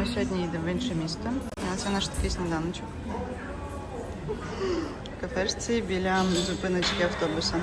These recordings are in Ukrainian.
ми сьогодні їдемо в інше місто. Це наш такий сніданочок. Кафешці біля зупиночки автобуса.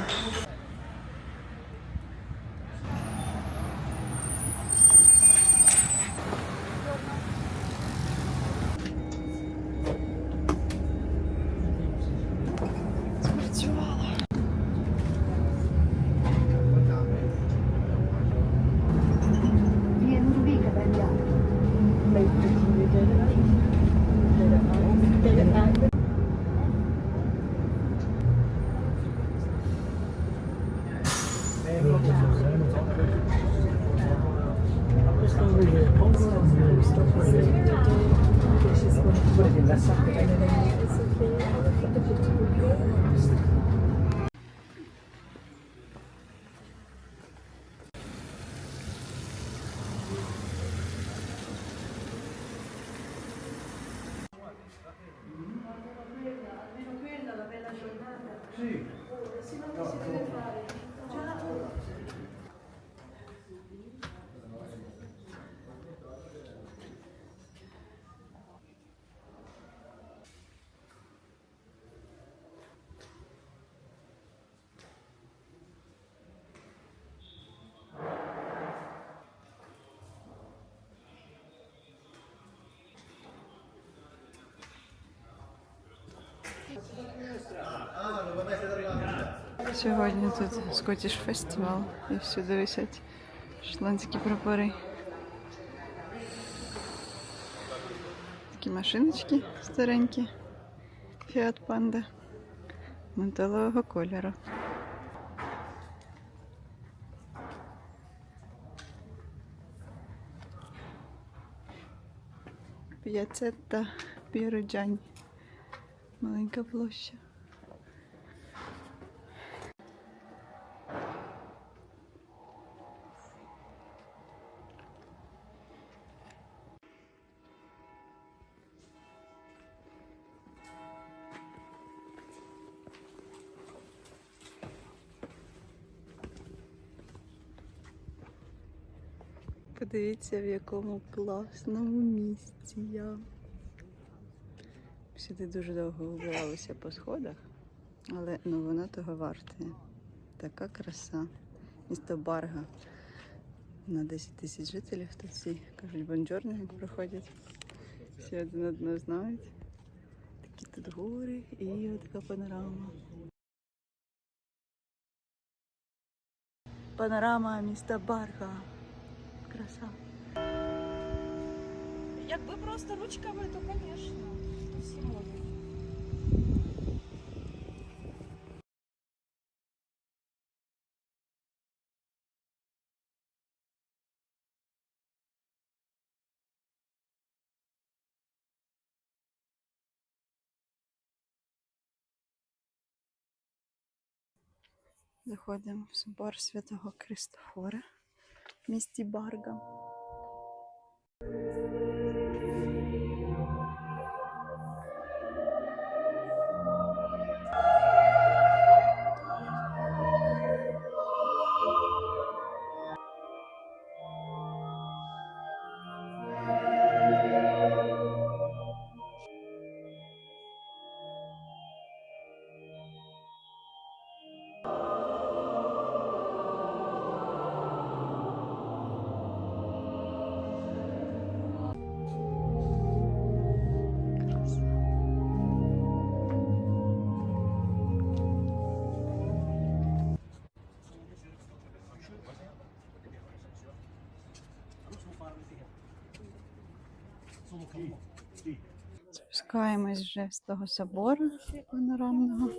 Сьогодні тут Скотіш фестивал і всюди висять шотландські прапори. Такі машиночки старенькі. Фіат Панда металевого кольору. П'яцетта Піроджань. Маленька площа. Подивіться, в якому класному місці я. Сюди дуже довго вибиралися по сходах, але ну, воно того вартує. Така краса. Місто Барга. На 10 тисяч жителів тут всі кажуть бонджорно, як проходять. Всі один одного знають. Такі тут гори і така панорама. Панорама міста Барга. Краса. Якби просто ручками, то, звісно, всі можуть. Заходимо в собор святого Кристофора в місті Барга. Спускаємось вже з того собору панорамного.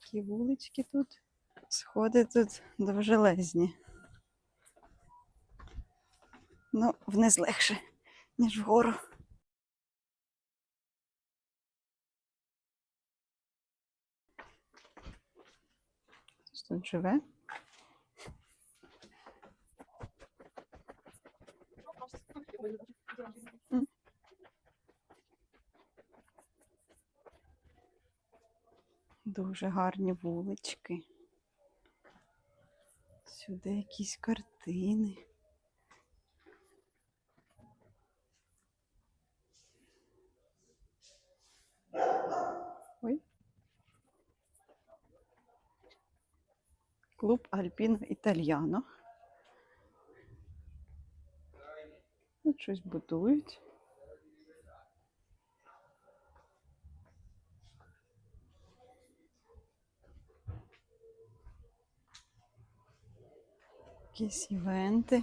Такі вулички тут. Сходи тут довжелезні. Ну, вниз легше, ніж вгору. Тут живе. Дуже гарні вулички. Сюди якісь картини. Ой. Клуб Альпіно Італьяно. Тут щось будують. Якісь івенти.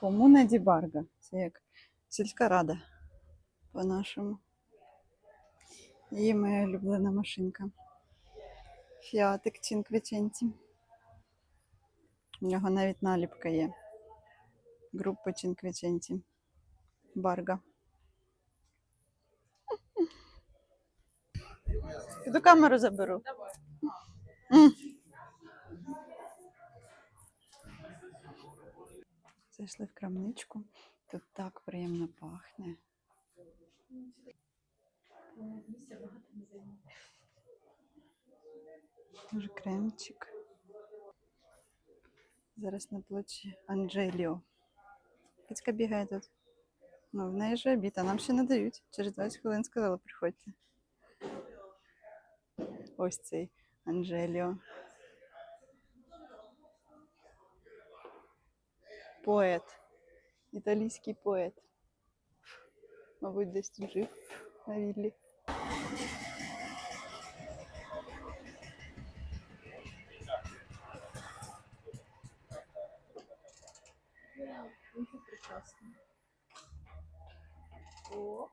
Комуна Ді Барга. Це як сільська рада по-нашому. І моя улюблена машинка. Фіатик Cinquecento. У нього навіть наліпка є. Група Cinquecento. Барга. Піду камеру заберу. Зайшли в крамничку. Тут так приємно пахне. Дуже кремчик. Зараз на площі Анджеліо. Кицька бігає тут. Ну, в неї же обід, а нам ще не дають. Через 20 хвилин сказала, приходьте. Ось цей Анджеліо. Поет. Італійський поет. Мабуть, десь тут жив на віллі. Прекрасно. О,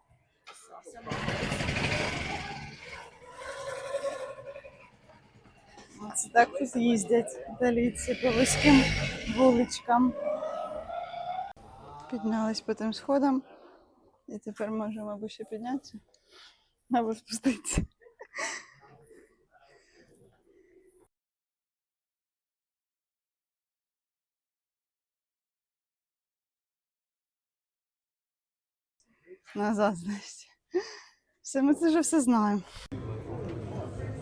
Оце так тут їздять італійці по вузьким вуличкам. Піднялись по тим сходам. І тепер можемо або ще піднятися, або спуститися. Назад, значить. Все, ми це вже все знаємо.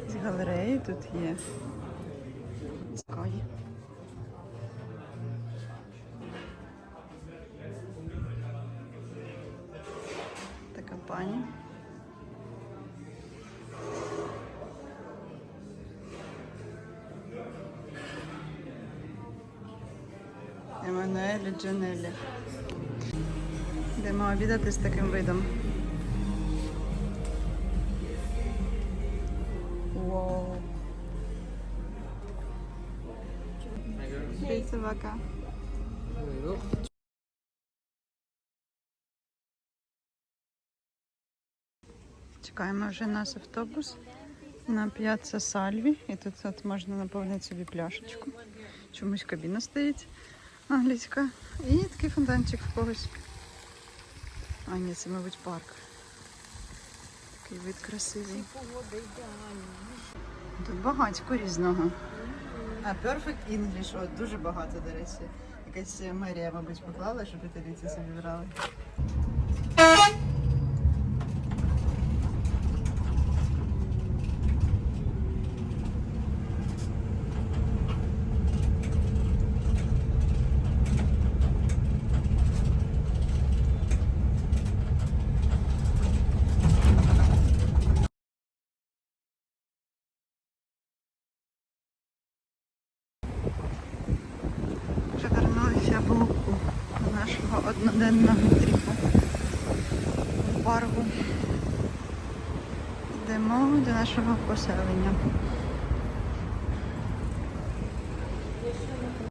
З галереї тут є. Скай. Така пані. Еммануелі Джанелі. Йдемо обідати з таким видом. Вау. Привіт, собака. Чекаємо вже наш автобус на п'яцца Сальві. І тут от можна наповнити собі пляшечку. Чомусь кабіна стоїть англійська. І такий фонтанчик в когось. А, ні, це, мабуть, парк. Такий вид красивий. погода ідеальна. Тут багатько різного. А Perfect English, от дуже багато, до речі. Якась мерія, мабуть, поклала, щоб італійці собі брали. Вже вернулися в Луку до нашого одноденного тріпу в Баргу. Йдемо до нашого поселення.